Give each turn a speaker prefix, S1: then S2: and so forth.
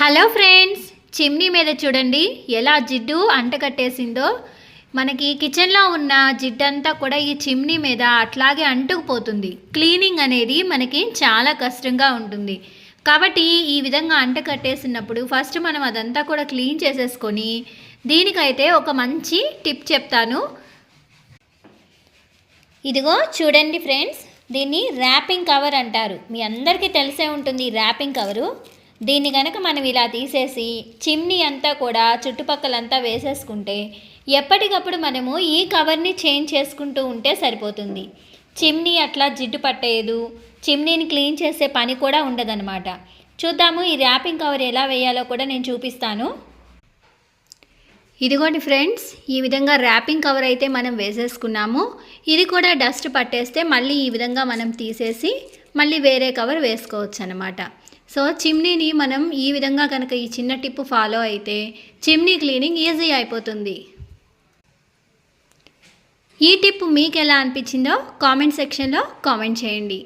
S1: Hello friends chimney మీద చూడండి. ఎలా జిడ్డు అంటకట్టేసిందో మనకి కిచెన్లో ఉన్న జిడ్డంతా కూడా ఈ చిమ్నీ మీద అట్లాగే అంటుకుపోతుంది. క్లీనింగ్ అనేది మనకి చాలా కష్టంగా ఉంటుంది. కాబట్టి ఈ విధంగా అంట కట్టేసినప్పుడు ఫస్ట్ మనం అదంతా కూడా క్లీన్ చేసేసుకొని దీనికైతే ఒక మంచి టిప్ చెప్తాను. ఇదిగో చూడండి ఫ్రెండ్స్ దీన్ని ర్యాపింగ్ కవర్ అంటారు. మీ అందరికీ తెలిసే ఉంటుంది ర్యాపింగ్ కవరు. దీన్ని కనుక మనం ఇలా తీసేసి చిమ్నీ అంతా కూడా చుట్టుపక్కలంతా వేసేసుకుంటే ఎప్పటికప్పుడు మనము ఈ కవర్ని చేంజ్ చేసుకుంటూ ఉంటే సరిపోతుంది. చిమ్నీ అట్లా జిడ్డు పట్టేయదు. చిమ్నీని క్లీన్ చేసే పని కూడా ఉండదన్నమాట. చూద్దాము ఈ ర్యాపింగ్ కవర్ ఎలా వేయాలో కూడా నేను చూపిస్తాను. ఇదిగోండి ఫ్రెండ్స్ ఈ విధంగా ర్యాపింగ్ కవర్ అయితే మనం వేసేసుకున్నాము. ఇది కూడా డస్ట్ పట్టేస్తే మళ్ళీ ఈ విధంగా మనం తీసేసి మళ్ళీ వేరే కవర్ వేసుకోవచ్చు అనమాట సో చిమ్నీని మనం ఈ విధంగా కనుక ఈ చిన్న టిప్ ఫాలో అయితే చిమ్నీ క్లీనింగ్ ఈజీ అయిపోతుంది. ఈ టిప్ మీకు ఎలా అనిపించిందో కామెంట్ సెక్షన్లో కామెంట్ చేయండి.